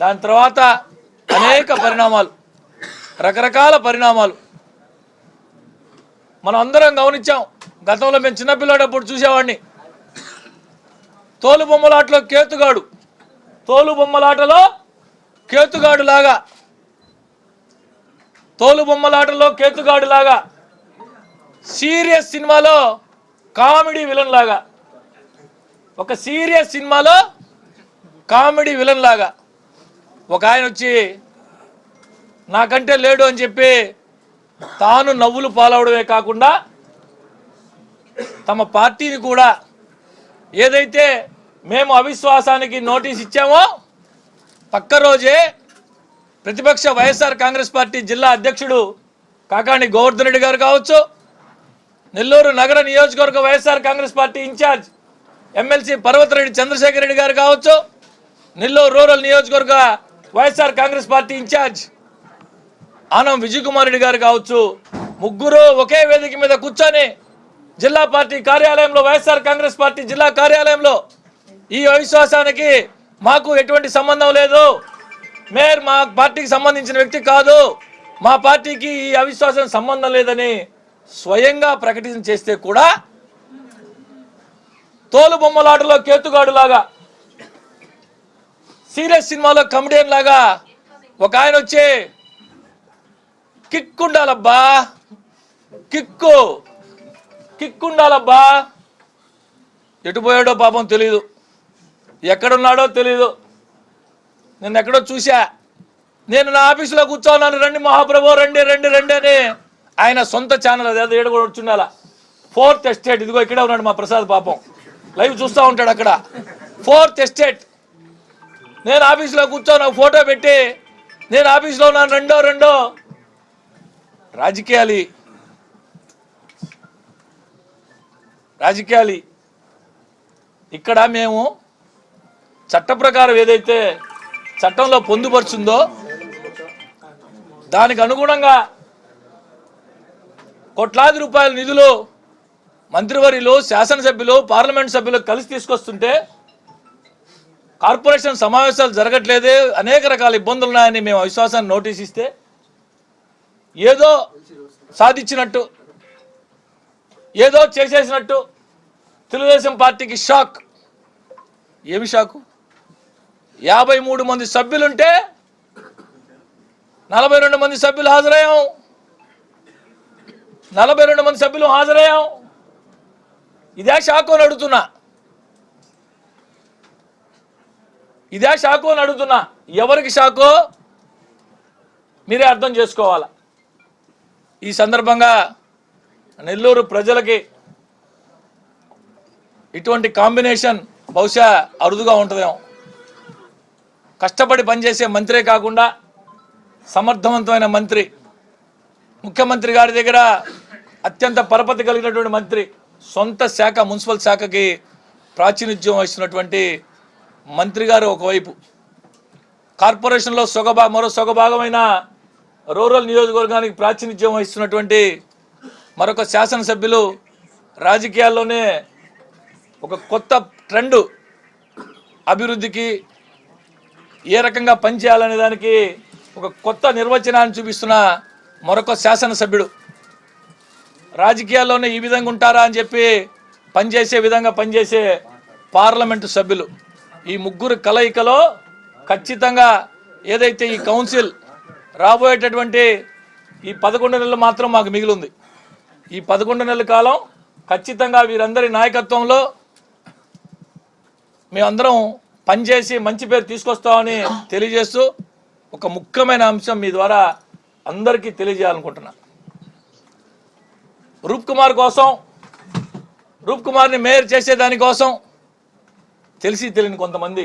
దాని తర్వాత అనేక పరిణామాలు రకరకాల పరిణామాలు. మనం అందరం గమనించాం గతంలో మేము చిన్నపిల్లడప్పుడు చూసేవాడిని. తోలు బొమ్మలాటలో కేతుగాడు తోలు బొమ్మలాటలో కేతుగాడు లాగా తోలు బొమ్మలాటలో కేతుగాడు లాగా సీరియస్ సినిమాలో కామెడీ విలన్ లాగా ఒక సీరియస్ సినిమాలో కామెడీ విలన్ లాగా ఒక ఆయన వచ్చి నాకంటే లేడు అని చెప్పి తాను నవ్వులు పాలవడమే కాకుండా తమ పార్టీని కూడా ఏదైతే మేము అవిశ్వాసానికి నోటీస్ ఇచ్చామో పక్క రోజే ప్రతిపక్ష వైఎస్ఆర్ కాంగ్రెస్ పార్టీ జిల్లా అధ్యక్షుడు కాకాణి గోవర్ధన్ రెడ్డి గారు కావచ్చు నెల్లూరు నగర నియోజకవర్గ YSR Congress party incharge MLC Parvathareddy Chandrasekhar Reddy గారు కావచ్చు నెల్లూరు రూరల్ నియోజకవర్గ YSR Congress party incharge Anam Vijay Kumar Reddy గారు కావచ్చు ముగ్గురు ఒకే వేదిక మీద కూర్చొని జిల్లా పార్టీ కార్యాలయంలో వైఎస్ఆర్ కాంగ్రెస్ పార్టీ జిల్లా కార్యాలయంలో ఈ అవిశ్వాసానికి మాకు ఎటువంటి సంబంధం లేదు. మేయర్ మా పార్టీకి సంబంధించిన వ్యక్తి కాదు. మా పార్టీకి ఈ అవిశ్వాసం సంబంధం లేదని స్వయంగా ప్రకటన చేస్తే కూడా తోలు బొమ్మలాటలో కేతుగాడు లాగా సీరియస్ సినిమాలో కమెడియన్ లాగా ఒక ఆయన వచ్చి కిక్ ఉండాలబ్బా కిక్కు కిక్ ఉండాలబ్బా. ఎటు పోయాడో పాపం తెలీదు. ఎక్కడున్నాడో తెలీదు. నేను ఎక్కడో చూసా నేను నా ఆఫీసులో కూర్చోన్నాను రండి మహాప్రభు రండి రండి రండి అని ఆయన సొంత ఛానల్ అదే ఏడు కూడా వచ్చుండాల ఫోర్త్ ఎస్టేట్ ఇదిగో ఇక్కడే ఉన్నాడు మా ప్రసాద్ పాపం. లైవ్ చూస్తూ ఉంటాడు అక్కడ. ఫోర్త్ ఎస్టేట్ నేను ఆఫీసులో కూర్చొని ఒక ఫోటో పెట్టి నేను ఆఫీసులో ఉన్నాను రెండో రెండో. రాజకీయాలు. రాజకీయాలు. ఇక్కడ మేము చట్ట ప్రకారం ఏదైతే చట్టంలో పొందుపరుచుందో దానికి అనుగుణంగా కోట్లాది రూపాయల నిధులు మంత్రివర్యులు శాసనసభ్యులు పార్లమెంట్ సభ్యులు కలిసి తీసుకొస్తుంటే కార్పొరేషన్ సమావేశాలు జరగట్లేదు అనేక రకాల ఇబ్బందులు ఉన్నాయని మేము అవిశ్వాసాన్ని నోటీస్ ఇస్తే ఏదో సాధించినట్టు ఏదో చేసేసినట్టు తెలుగుదేశం పార్టీకి షాక్. ఏమి షాకు? యాభై మూడు మంది సభ్యులుంటే నలభై రెండు మంది సభ్యులు హాజరయ్యాం. నలభై రెండు మంది సభ్యులు హాజరయ్యాం. ఇదే షాకు అని అడుగుతున్నా. ఇదే షాకు అని అడుగుతున్నా. ఎవరికి షాకు? మీరే అర్థం చేసుకోవాలా? ఈ సందర్భంగా నెల్లూరు ప్రజలకి ఇటువంటి కాంబినేషన్ బహుశా అరుదుగా ఉంటుందేమో. కష్టపడి పనిచేసే మంత్రే కాకుండా సమర్థవంతమైన మంత్రి ముఖ్యమంత్రి గారి దగ్గర అత్యంత పరపతి కలిగినటువంటి మంత్రి సొంత శాఖ మున్సిపల్ శాఖకి ప్రాతినిధ్యం వహిస్తున్నటువంటి మంత్రి గారు ఒకవైపు. కార్పొరేషన్లో సొగభా మరో సొగభాగమైన రూరల్ నియోజకవర్గానికి ప్రాతినిధ్యం వహిస్తున్నటువంటి మరొక శాసనసభ్యులు రాజకీయాల్లోనే ఒక కొత్త ట్రెండ్ అభివృద్ధికి ఏ రకంగా పనిచేయాలనే దానికి ఒక కొత్త నిర్వచనాన్ని చూపిస్తున్న మరొక శాసనసభ్యుడు. రాజకీయాల్లోనే ఈ విధంగా ఉంటారా అని చెప్పి పనిచేసే విధంగా పనిచేసే పార్లమెంటు సభ్యులు. ఈ ముగ్గురు కలయికలో ఖచ్చితంగా ఏదైతే ఈ కౌన్సిల్ రాబోయేటటువంటి ఈ పదకొండు నెలలు మాత్రం మాకు మిగిలింది. ఈ పదకొండు నెలల కాలం ఖచ్చితంగా వీరందరి నాయకత్వంలో మేమందరం పనిచేసి మంచి పేరు తీసుకొస్తామని తెలియజేస్తూ ఒక ముఖ్యమైన అంశం మీ ద్వారా అందరికీ తెలియజేయాలనుకుంటున్నా. రూప్ కుమార్ కోసం రూప్ కుమార్ని మేయర్ చేసేదానికోసం తెలిసి తెలియని కొంతమంది